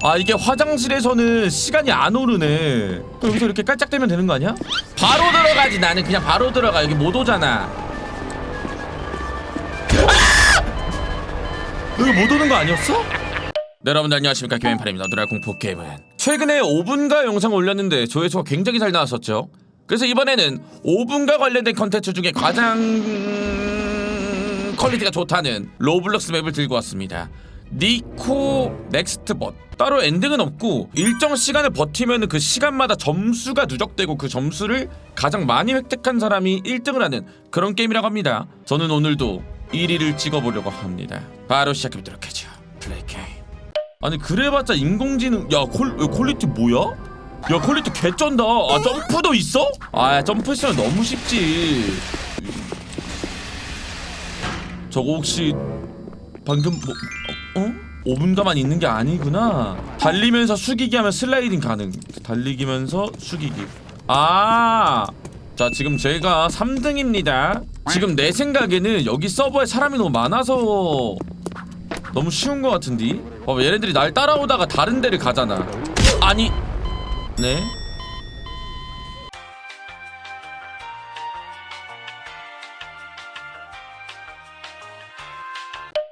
아 이게 화장실에서는 시간이 안 오르네. 또 여기서 이렇게 깔짝대면 되는 거 아니야? 바로 들어가지. 나는 그냥 바로 들어가. 여기 못 오잖아. 아! 여기 못 오는 거 아니었어? 네, 여러분들 안녕하십니까. 김앤팔입니다. 드라 공포 게임은 최근에 5분가 영상을 올렸는데 조회수가 굉장히 잘 나왔었죠. 그래서 이번에는 5분가 관련된 컨텐츠 중에 가장 퀄리티가 좋다는 로블록스 맵을 들고 왔습니다 니코 넥스트봇 따로 엔딩은 없고 일정 시간을 버티면 그 시간마다 점수가 누적되고 그 점수를 가장 많이 획득한 사람이 1등을 하는 그런 게임이라고 합니다. 저는 오늘도 1위를 찍어보려고 합니다. 바로 시작해보도록 하죠. 플레이 게임. 아니 그래봤자 인공지능 야 퀄, 야, 퀄리티 뭐야? 야 퀄리티 개쩐다. 아 점프도 있어? 아 점프 있으면 너무 쉽지. 저거 혹시 방금 뭐 어? 5분가만 있는 게 아니구나. 달리면서 숙이기 하면 슬라이딩 가능. 달리기면서 숙이기. 아! 자 지금 제가 3등입니다. 지금 내 생각에는 여기 서버에 사람이 너무 많아서 너무 쉬운 것 같은데? 봐봐 얘네들이 날 따라오다가 다른 데를 가잖아. 아니! 네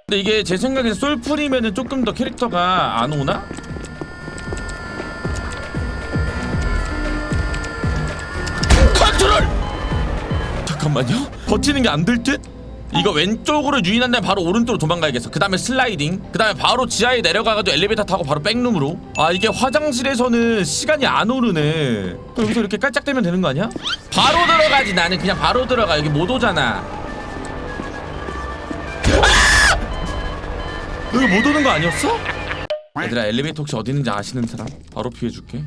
근데 이게 제 생각에 솔풀이면은 조금 더 캐릭터가 안 오나? 컨트롤! 잠깐만요. 버티는 게 안 될 듯? 이거 왼쪽으로 유인한 다음에 바로 오른쪽으로 도망가야겠어. 그 다음에 슬라이딩. 그 다음에 바로 지하에 내려가가지고 엘리베이터 타고 바로 백룸으로. 아 이게 화장실에서는 시간이 안 오르네. 또 여기서 이렇게 깔짝대면 되는 거 아니야? 바로 들어가지 나는 그냥 바로 들어가. 여기 못 오잖아. 여기 못 오는 거 아니었어? 얘들아 엘리베이터 혹시 어디 있는지 아시는 사람? 바로 피해줄게.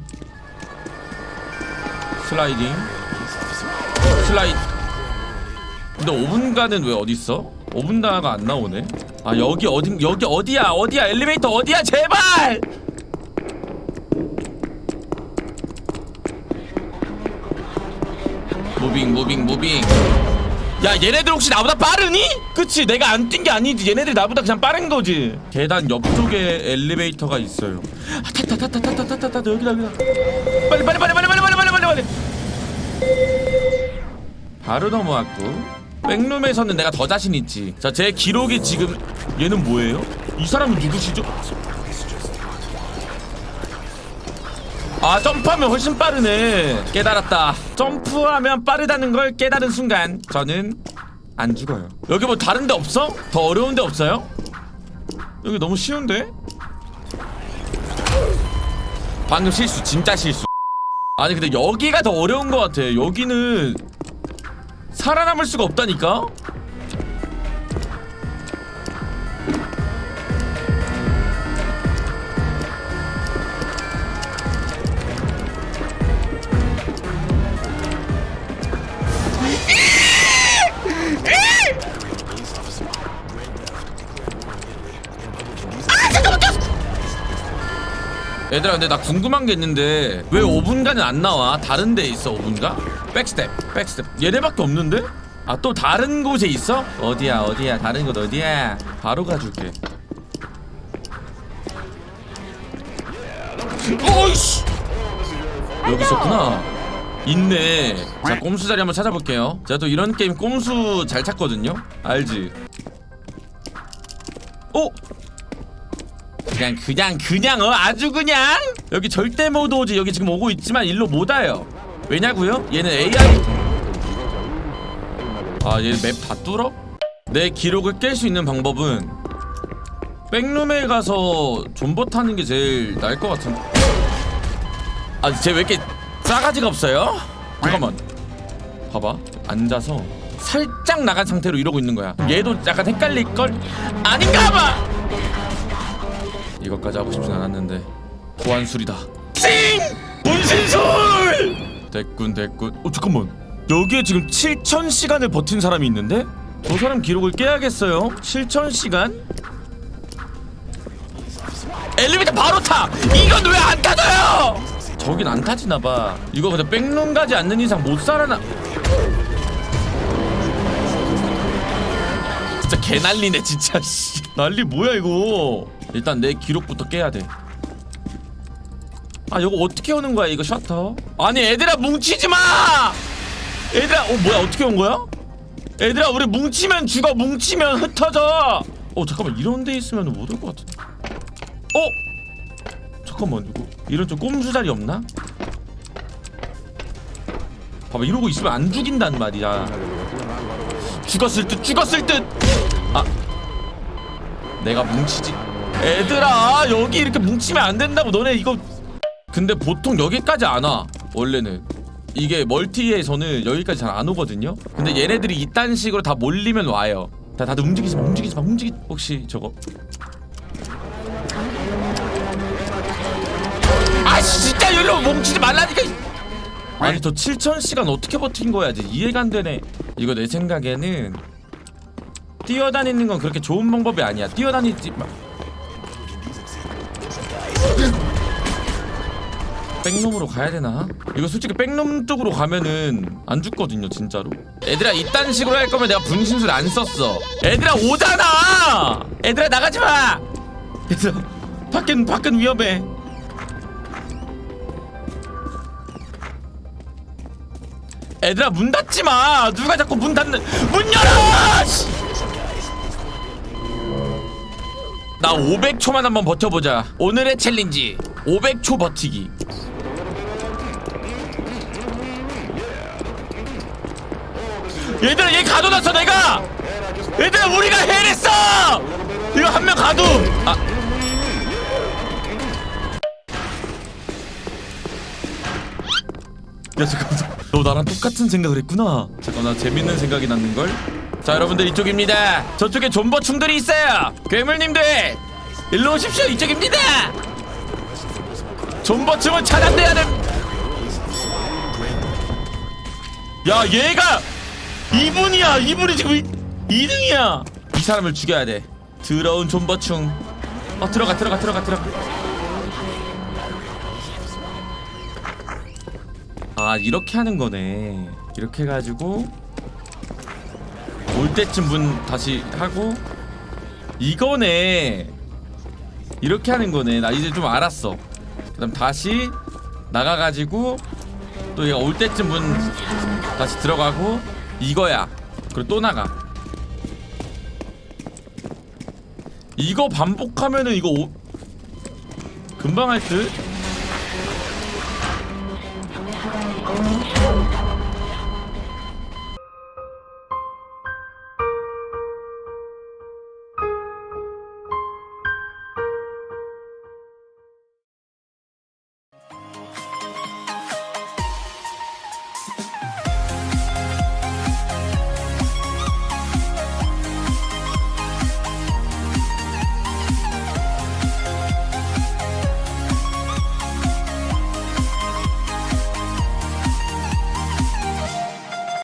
슬라이딩. 슬라이드 근데 5분간은 왜 어디 있어? 5분 다가 안 나오네. 아 여기 어디 여기 어디야? 어디야? 엘리베이터 어디야? 제발! 무빙 무빙 무빙 야 얘네들 혹시 나보다 빠르니? 그치 내가 안 뛴 게 아니지 얘네들 나보다 그냥 빠른 거지 계단 옆쪽에 엘리베이터가 있어요 아 탔다 탔다 탔다 탔다 탔다 여기다 여기다 빨리 빨리 빨리 빨리 빨리 빨리 빨리 빨리 빨리 바로 넘어왔고 백룸에서는 내가 더 자신 있지 자 제 기록이 지금 얘는 뭐예요? 이 사람은 누구시죠? 아 점프하면 훨씬 빠르네 깨달았다 점프하면 빠르다는 걸 깨달은 순간 저는 안 죽어요 여기 뭐 다른 데 없어? 더 어려운 데 없어요? 여기 너무 쉬운데? 방금 실수 진짜 실수 아니 근데 여기가 더 어려운 것 같아 여기는 살아남을 수가 없다니까? 얘들아 근데 나 궁금한 게 있는데 왜 5분간은 안 나와? 다른 데 있어 5분가? 백스텝 백스텝 얘네밖에 없는데? 아 또 다른 곳에 있어? 어디야 어디야 다른 곳 어디야 바로 가줄게 어이씨 여기 있었구나 있네 자 꼼수 자리 한번 찾아볼게요 제가 또 이런 게임 꼼수 잘 찾거든요 알지? 어? 그냥 그냥 그냥 어 아주 그냥. 여기 절대 못 오지. 여기 지금 오고 있지만 일로 못 와요. 왜냐고요? 얘는 AI 아얘 맵 다 뚫어? 내 기록을 깰 수 있는 방법은 백룸에 가서 존버 타는 게 제일 나을 것 같은데. 아쟤 왜 이렇게 싸가지가 없어요? 잠깐만. 봐봐. 앉아서 살짝 나간 상태로 이러고 있는 거야. 얘도 약간 헷갈릴걸? 아닌가 봐 이것까지 하고 싶진 않았는데 보안술이다 찡! 분신술! 됐군 됐군 어 잠깐만 여기에 지금 7,000시간을 버틴 사람이 있는데? 저 사람 기록을 깨야겠어요 7,000시간? 엘리베이터 바로 타! 이건 왜 안 타져요! 저긴 안 타지나봐 이거 근데 백룸 가지 않는 이상 못 살아나 진짜 개난리네 진짜 씨 난리 뭐야 이거 일단 내 기록부터 깨야 돼. 아 이거 어떻게 오는 거야 이거 셔터? 아니 애들아 뭉치지 마! 얘들아 어 뭐야 어떻게 온 거야? 얘들아 우리 뭉치면 죽어 뭉치면 흩어져! 어 잠깐만 이런 데 있으면 못 올 것 같은데. 어? 잠깐만 이거 이런 좀 꼼수 자리 없나? 봐봐 이러고 있으면 안 죽인단 말이야. 죽었을 듯 죽었을 듯 아. 내가 뭉치지 애들아 여기 이렇게 뭉치면 안 된다고. 너네 이거. 근데 보통 여기까지 안 와 원래는. 이게 멀티에서는 여기까지 잘 안 오거든요? 근데 얘네들이 이딴 식으로 다 몰리면 와요. 다 다들 움직이지 마 움직이지 마 움직이 혹시 저거. 아씨 진짜 여기로 뭉치지 말라니까 이- 아니 저 7,000시간 어떻게 버틴 거야 이제. 이해가 안 되네. 이거 내 생각에는 뛰어다니는 건 그렇게 좋은 방법이 아니야. 뛰어다니지 마 백룸으로 가야 되나? 이거 솔직히 백룸 쪽으로 가면은 안 죽거든요 진짜로. 애들아 이딴 식으로 할 거면 내가 분신술 안 썼어. 애들아 오잖아! 애들아 나가지 마! 얘들아 밖은 밖은 위험해. 애들아 문 닫지 마! 누가 자꾸 문 닫는 문 열어! 씨! 나 500초만 한번 버텨보자. 오늘의 챌린지 500초 버티기 얘들아 얘 가둬놨어 내가! 얘들아 우리가 해냈어! 이거 한 명 가둬 아. 야 잠깐만. 너 나랑 똑같은 생각을 했구나. 잠깐 나 재밌는 생각이 났는걸? 자 여러분들 이쪽입니다. 저쪽에 존버충들이 있어요. 괴물님들 일로 오십시오 이쪽입니다. 존버충은 차단돼야 됨. 야 얘가 이분이야 이분이 지금 2등이야. 이 사람을 죽여야 돼. 더러운 존버충. 어 들어가 들어가 들어가 들어가. 아 이렇게 하는 거네. 이렇게 해가지고 올 때쯤 문 다시 하고 이거네. 이렇게 하는 거네. 나 이제 좀 알았어. 그 다음 다시 나가가지고 또 얘가 올 때쯤 문 다시 들어가고 이거야 그리고 또 나가 이거 반복하면은 이거 오... 금방 할 듯?